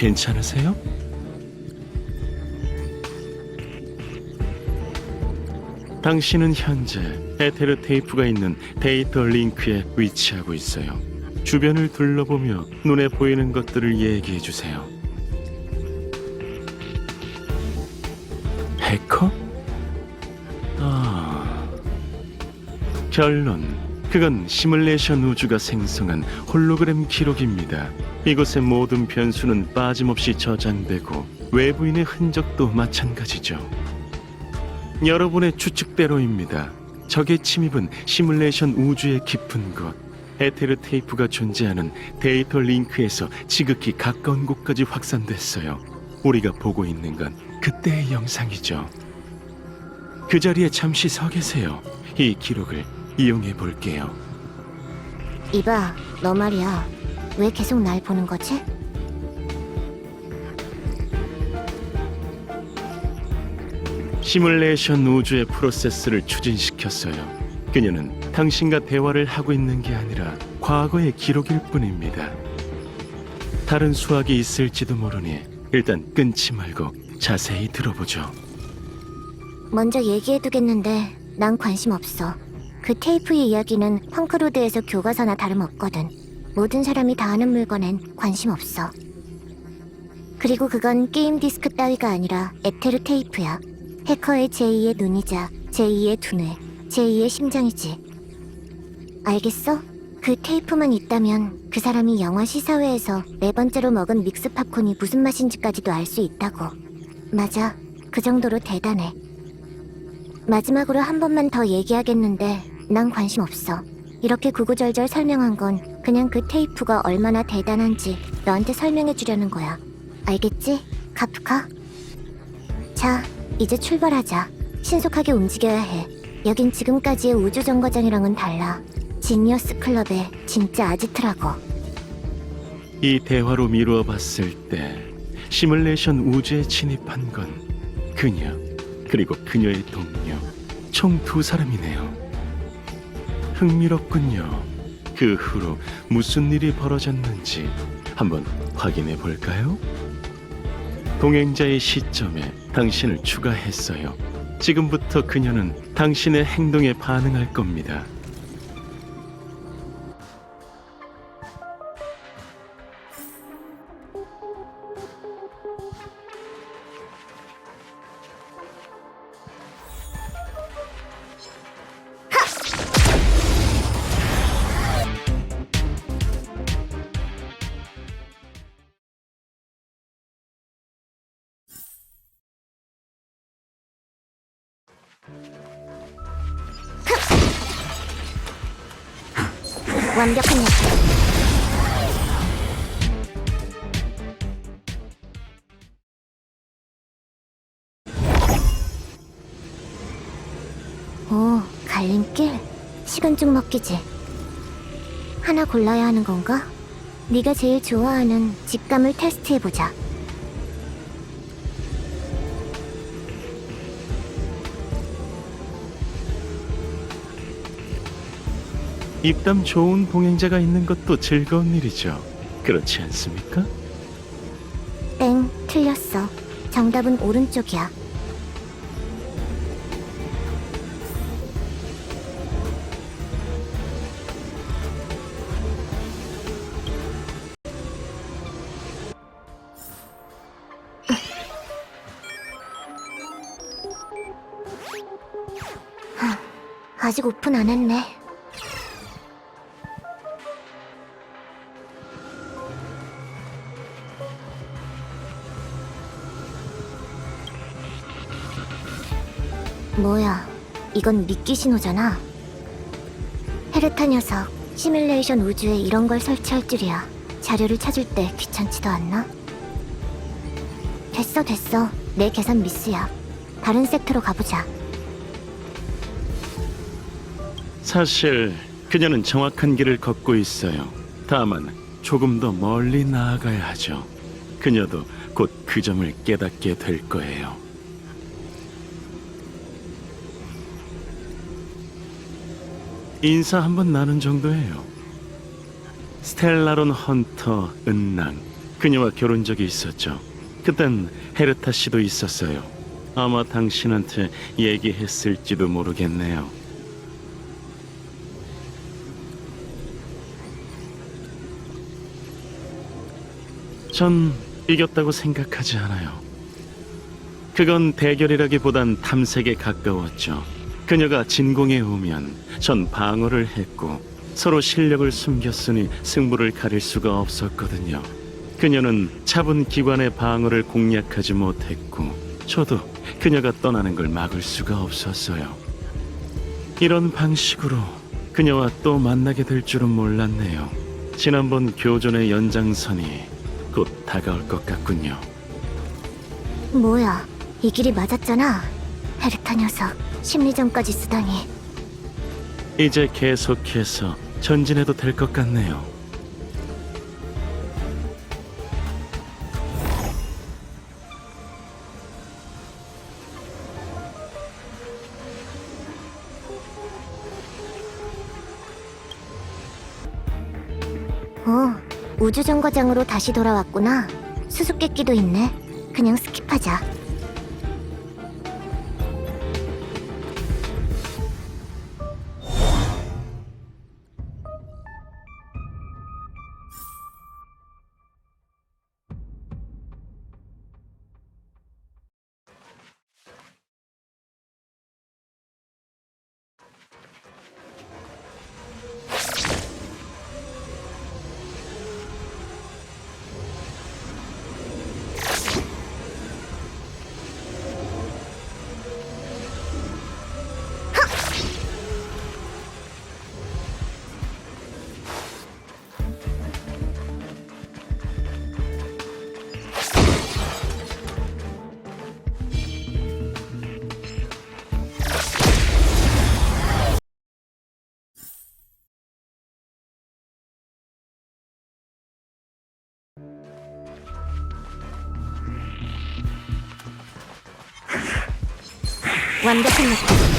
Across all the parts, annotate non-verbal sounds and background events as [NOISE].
괜찮으세요? 당신은 현재 에테르 테이프가 있는 데이터 링크에 위치하고 있어요. 주변을 둘러보며 눈에 보이는 것들을 얘기해 주세요. 해커? 아. 결론. 그건 시뮬레이션 우주가 생성한 홀로그램 기록입니다. 이곳의 모든 변수는 빠짐없이 저장되고 외부인의 흔적도 마찬가지죠. 여러분의 추측대로입니다. 적의 침입은 시뮬레이션 우주의 깊은 곳, 에테르 테이프가 존재하는 데이터 링크에서 지극히 가까운 곳까지 확산됐어요. 우리가 보고 있는 건 그때의 영상이죠. 그 자리에 잠시 서 계세요. 이 기록을 이용해 볼게요. 이봐, 너 말이야. 왜 계속 날 보는 거지? 시뮬레이션 우주의 프로세스를 추진시켰어요. 그녀는 당신과 대화를 하고 있는 게 아니라 과거의 기록일 뿐입니다. 다른 수학이 있을지도 모르니 일단 끊지 말고 자세히 들어보죠. 먼저 얘기해두겠는데 난 관심 없어. 그 테이프의 이야기는 펑크로드에서 교과서나 다름없거든. 모든 사람이 다 아는 물건엔 관심 없어. 그리고 그건 게임 디스크 따위가 아니라 에테르 테이프야. 해커의 제2의 눈이자 제2의 두뇌, 제2의 심장이지. 알겠어? 그 테이프만 있다면 그 사람이 영화 시사회에서 네 번째로 먹은 믹스 팝콘이 무슨 맛인지까지도 알 수 있다고. 맞아. 그 정도로 대단해. 마지막으로 한 번만 더 얘기하겠는데 난 관심 없어. 이렇게 구구절절 설명한 건 그냥 그 테이프가 얼마나 대단한지 너한테 설명해 주려는 거야. 알겠지? 카프카? 자, 이제 출발하자. 신속하게 움직여야 해. 여긴 지금까지의 우주 정거장이랑은 달라. 지니어스 클럽의 진짜 아지트라고. 이 대화로 미루어 봤을 때 시뮬레이션 우주에 진입한 건 그녀 그리고 그녀의 동료 총 두 사람이네요. 흥미롭군요. 그 후로 무슨 일이 벌어졌는지 한번 확인해 볼까요? 동행자의 시점에 당신을 추가했어요. 지금부터 그녀는 당신의 행동에 반응할 겁니다. 완벽한 녀석. 오, 갈림길? 시간 좀 먹기지. 하나 골라야 하는 건가? 네가 제일 좋아하는 직감을 테스트해보자. 입담 좋은 동행자가 있는 것도 즐거운 일이죠. 그렇지 않습니까? 땡, 틀렸어. 정답은 오른쪽이야. 하, 아직 오픈 안 했네. 뭐야, 이건 미끼 신호잖아. 헤르타 녀석, 시뮬레이션 우주에 이런 걸 설치할 줄이야. 자료를 찾을 때 귀찮지도 않나? 됐어, 됐어. 내 계산 미스야. 다른 세트로 가보자. 사실 그녀는 정확한 길을 걷고 있어요. 다만 조금 더 멀리 나아가야 하죠. 그녀도 곧 그 점을 깨닫게 될 거예요. 인사 한번 나눈 정도예요. 스텔라론 헌터 은랑 그녀와 결혼 적이 있었죠. 그땐 헤르타 씨도 있었어요. 아마 당신한테 얘기했을지도 모르겠네요. 전 이겼다고 생각하지 않아요. 그건 대결이라기보단 탐색에 가까웠죠. 그녀가 진공에 오면 전 방어를 했고 서로 실력을 숨겼으니 승부를 가릴 수가 없었거든요. 그녀는 차분 기관의 방어를 공략하지 못했고 저도 그녀가 떠나는 걸 막을 수가 없었어요. 이런 방식으로 그녀와 또 만나게 될 줄은 몰랐네요. 지난번 교전의 연장선이 곧 다가올 것 같군요. 뭐야, 이 길이 맞았잖아. 헤르타 녀석, 심리전까지 쓰다니. 이제 계속해서 전진해도 될 것 같네요. 어, 우주정거장으로 다시 돌아왔구나. 수수께끼도 있네. 그냥 스킵하자. 완벽한 느낌.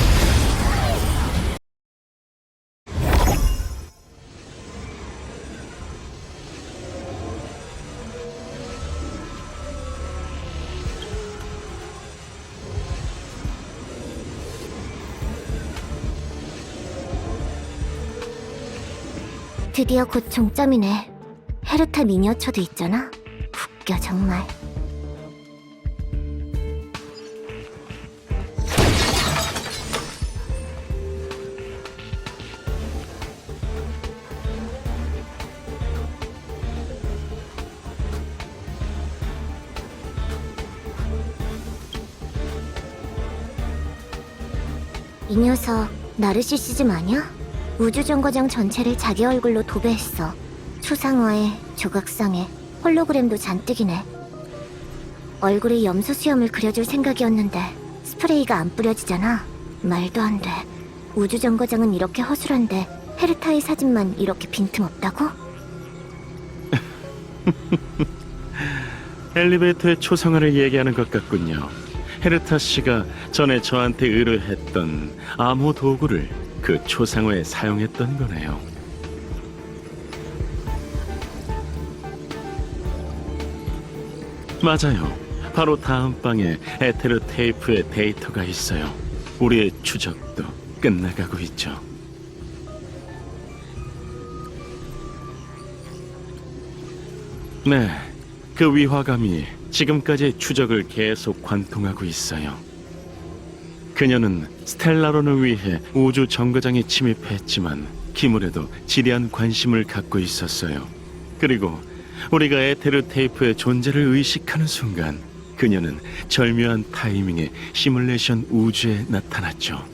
드디어 곧 종점이네. 헤르타 미니어처도 있잖아. 웃겨 정말. 녀석 나르시시즘 아니야? 우주정거장 전체를 자기 얼굴로 도배했어. 초상화에 조각상에 홀로그램도 잔뜩이네. 얼굴에 염소 수염을 그려줄 생각이었는데 스프레이가 안 뿌려지잖아. 말도 안 돼. 우주정거장은 이렇게 허술한데 헤르타의 사진만 이렇게 빈틈없다고? [LAUGHS] 엘리베이터의 초상화를 얘기하는 것 같군요. 헤르타 씨가 전에 저한테 의뢰했던 암호 도구를 그 초상화에 사용했던 거네요. 맞아요. 바로 다음 방에 에테르 테이프의 데이터가 있어요. 우리의 추적도 끝나가고 있죠. 네, 그 위화감이 지금까지의 추적을 계속 관통하고 있어요. 그녀는 스텔라론을 위해 우주 정거장에 침입했지만 기물에도 지대한 관심을 갖고 있었어요. 그리고 우리가 에테르 테이프의 존재를 의식하는 순간 그녀는 절묘한 타이밍에 시뮬레이션 우주에 나타났죠.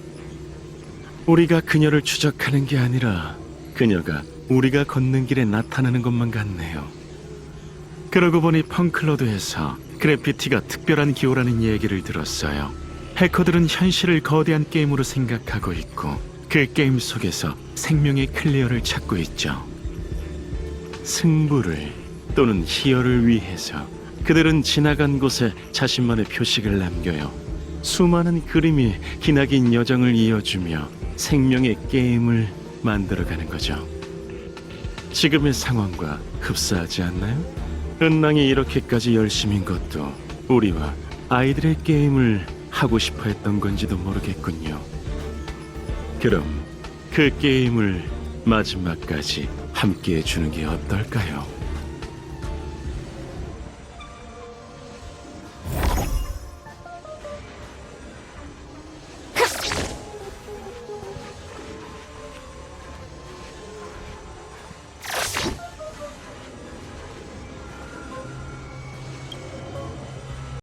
우리가 그녀를 추적하는 게 아니라 그녀가 우리가 걷는 길에 나타나는 것만 같네요. 그러고 보니 펑클로드에서 그래피티가 특별한 기호라는 얘기를 들었어요. 해커들은 현실을 거대한 게임으로 생각하고 있고 그 게임 속에서 생명의 클리어를 찾고 있죠. 승부를 또는 희열을 위해서 그들은 지나간 곳에 자신만의 표식을 남겨요. 수많은 그림이 기나긴 여정을 이어주며 생명의 게임을 만들어가는 거죠. 지금의 상황과 흡사하지 않나요? 은낭이 이렇게까지 열심인 것도 우리와 아이들의 게임을 하고 싶어 했던 건지도 모르겠군요. 그럼 그 게임을 마지막까지 함께 해주는 게 어떨까요?